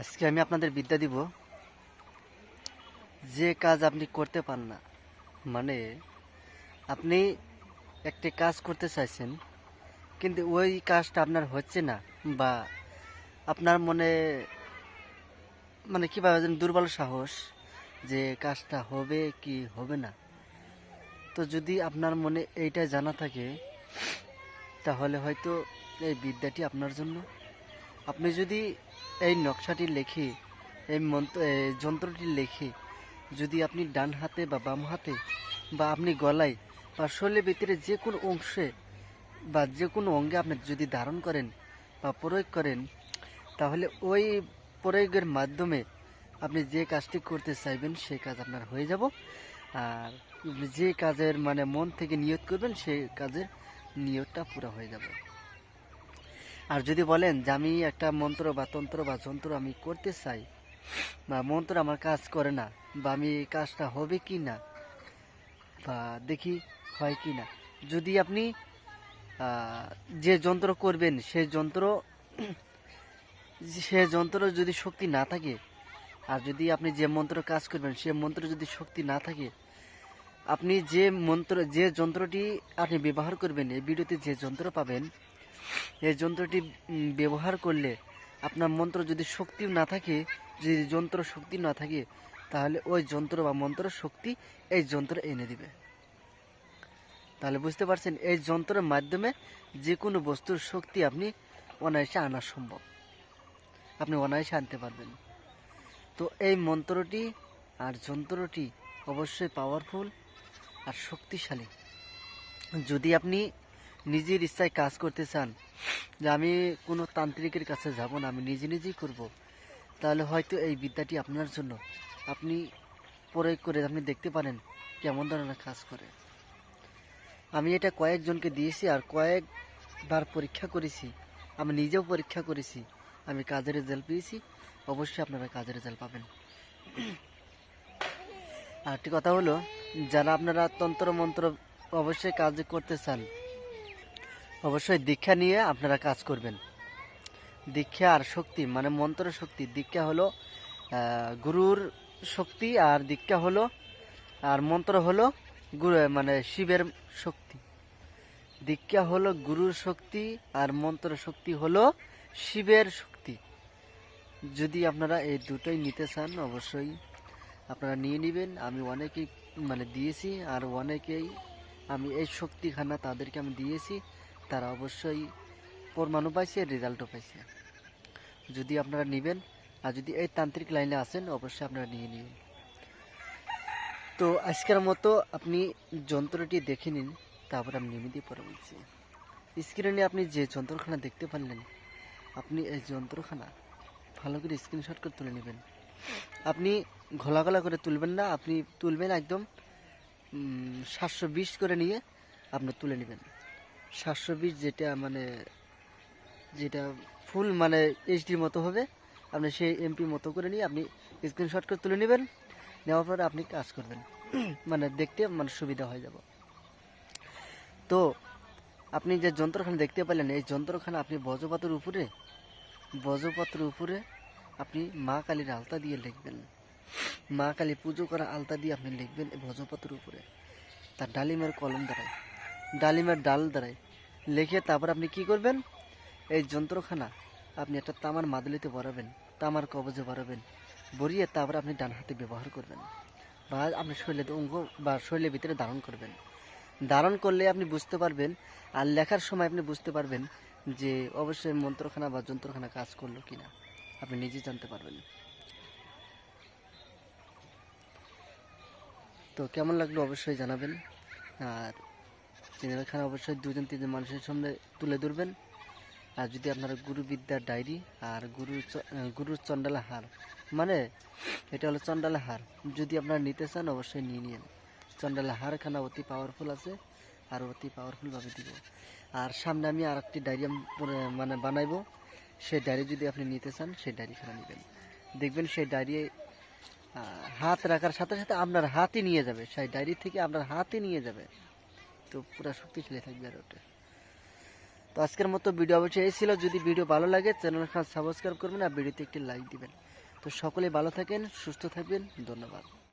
আজকে আমি আপনাদের বিদ্যা দিব, যে কাজ আপনি করতে পান না মানে আপনি একটি কাজ করতে চাইছেন, কিন্তু ওই কাজটা আপনার হচ্ছে না, বা আপনার মনে মানে কীভাবে যেন দুর্বল সাহস যে কাজটা হবে কি হবে না। তো যদি আপনার মনে এইটা জানা থাকে, তাহলে হয়তো এই বিদ্যাটি আপনার জন্য আপনি যদি এই নকশাটি লেখে, এই যন্ত্রটি লেখে, যদি আপনি ডান হাতে বা বাম হাতে বা আপনি গলায় বা শরীরের ভিতরে যে কোনো অংশে বা যে কোনো অঙ্গে আপনি যদি ধারণ করেন বা প্রয়োগ করেন, তাহলে ওই প্রয়োগের মাধ্যমে আপনি যে কাজটি করতে চাইবেন সেই কাজ আপনার হয়ে যাব। আর যে কাজের মানে মন থেকে নিয়ত করবেন সেই কাজের নিয়তটা পুরো হয়ে যাবে। আর যদি বলেন যে আমি একটা মন্ত্র বা তন্ত্র বা যন্ত্র আমি করতে চাই, বা মন্ত্র আমার কাজ করে না, বা আমি কাজটা হবে কি না, বা দেখি হয় কি না, যদি আপনি যে যন্ত্র করবেন সেই যন্ত্র, সে যন্ত্র যদি শক্তি না থাকে, আর যদি আপনি যে মন্ত্র কাজ করবেন সে মন্ত্র যদি শক্তি না থাকে, আপনি যে মন্ত্র, যে যন্ত্রটি আপনি ব্যবহার করবেন, এই ভিডিওতে যে যন্ত্র পাবেন এই যন্ত্রটি ব্যবহার করলে আপনার মন্ত্র যদি শক্তি না থাকে, যদি যন্ত্র শক্তি না থাকে, তাহলে ওই যন্ত্র বা মন্ত্র শক্তি এই যন্ত্র এনে দিবে। তাহলে বুঝতে পারছেন, এই যন্ত্রের মাধ্যমে যে কোনো বস্তুর শক্তি আপনি অনায়াসে আনা সম্ভব। আপনি অনায়াসে আনতে পারবেন। তো এই মন্ত্রটি আর যন্ত্রটি অবশ্যই পাওয়ারফুল আর শক্তিশালী। যদি আপনি নিজের ইচ্ছায় কাজ করতে চান, যে আমি কোনো তান্ত্রিকের কাছে যাব না, আমি নিজে নিজেই করব, তাহলে হয়তো এই বিদ্যাটি আপনার জন্য। আপনি প্রয়োগ করে আপনি দেখতে পারেন কেমন ধরনের কাজ করে। আমি এটা কয়েকজনকে দিয়েছি আর কয়েকবার পরীক্ষা করেছি। আমি নিজেও পরীক্ষা করেছি। আমি কাজের রেজাল্ট পেয়েছি। অবশ্যই আপনারা কাজের রেজাল্ট পাবেন। আরেকটি কথা হলো, যারা আপনারা তন্ত্র মন্ত্র অবশ্যই কাজ করতে চান অবশ্যই দীক্ষা নিয়ে আপনারা কাজ করবেন। দীক্ষা আর শক্তি মানে মন্ত্র শক্তি, দীক্ষা হলো গুরুর শক্তি আর দীক্ষা হলো, আর মন্ত্র হলো গুরু মানে শিবের শক্তি। দীক্ষা হলো গুরুর শক্তি আর মন্ত্র শক্তি হলো শিবের শক্তি। যদি আপনারা এই দুটোই নিতে চান, অবশ্যই আপনারা নিয়ে নেবেন। আমি অনেকেই মানে দিয়েছি, আর অনেকেই আমি এই শক্তিখানা তাদেরকে আমি দিয়েছি। তারা অবশ্যই পরমাণু পাইছে, রেজাল্টও পাইছে। যদি আপনারা নেবেন, আর যদি এই তান্ত্রিক লাইনে আসেন অবশ্যই আপনারা নিয়ে নেবেন তো আজকের মতো আপনি যন্ত্রটি দেখে নিন, তারপর আমি নেমে দিয়ে পরে বলছি। স্ক্রিনে আপনি যে যন্ত্রখানা দেখতে পারলেন, আপনি এই যন্ত্রখানা ভালো করে স্ক্রিনশট করে তুলে নেবেন। আপনি ঘোলা ঘোলা করে তুলবেন না, আপনি তুলবেন একদম সাতশো বিশ করে নিয়ে আপনি তুলে নেবেন। সাতশো বিশ যেটা মানে যেটা ফুল মানে এইচডির মতো হবে, আপনি সেই এমপি মতো করে নিয়ে আপনি স্ক্রিনশট করে তুলে নেবেন, নেওয়ার পরে আপনি কাজ করবেন। মানে দেখতে মানে সুবিধা হয়ে যাব। তো আপনি যে যন্ত্রখানা দেখতে পেলেন, এই যন্ত্রখানা আপনি বজ্রপাতের উপরে বজ্রপাতের উপরে আপনি মা কালীর আলতা দিয়ে লিখবেন। মা কালী পুজো করা আলতা দিয়ে আপনি লিখবেন এই বজ্রপাতের উপরে। তার ডালিমের কলম দ্বারায় ডালিমের ডাল দ্বারাই। লিখে তারপর আপনি কি করবেন? এই যন্ত্রখানা আপনি একটা তামার মাদুলিতে ভরাবেন, তামার কবজে ভরাবেন, ভরিয়ে তারপর আপনি ডান হাতে ব্যবহার করবেন বা আপনি শরীরের অঙ্গ বা শরীরের ভিতরে ধারণ করবেন। ধারণ করলে আপনি বুঝতে পারবেন আর লেখার সময় আপনি বুঝতে পারবেন যে অবশ্যই মন্ত্রখানা বা যন্ত্রখানা কাজ করল কিনা। আপনি নিজে জানতে পারবেন। তো কেমন লাগল অবশ্যই জানাবেন। আর চ্যানেলখানা অবশ্যই দুজন তিনজন মানুষের সামনে তুলে ধরবেন। আর যদি আপনারা গুরুবিদ্যার ডায়েরি আর গুরু গুরুর চণ্ডালা হার মানে এটা হলো চণ্ডালা হার, যদি আপনারা নিতে চান অবশ্যই নিয়ে নিন। চণ্ডালা হারখানা অতি পাওয়ারফুল আছে, আর অতি পাওয়ারফুলভাবে দিব। আর সামনে আমি আর একটি ডায়েরি মানে বানাইবো। সেই ডায়েরি যদি আপনি নিতে চান, সেই ডায়েরিখানা নেবেন। দেখবেন সেই ডায়েরি হাত রাখার সাথে সাথে আপনার হাতই নিয়ে যাবে। সেই ডায়েরি থেকে আপনার হাতই নিয়ে যাবে। তো পুরো শক্তিশালী থাকবে আর ওটা। তো আজকের মতো ভিডিও অবশ্যই এই ছিল। যদি ভিডিও ভালো লাগে চ্যানেলখান সাবস্ক্রাইব করবেন আর ভিডিওতে একটি লাইক দিবেন। তো সকলে ভালো থাকেন, সুস্থ থাকবেন। ধন্যবাদ।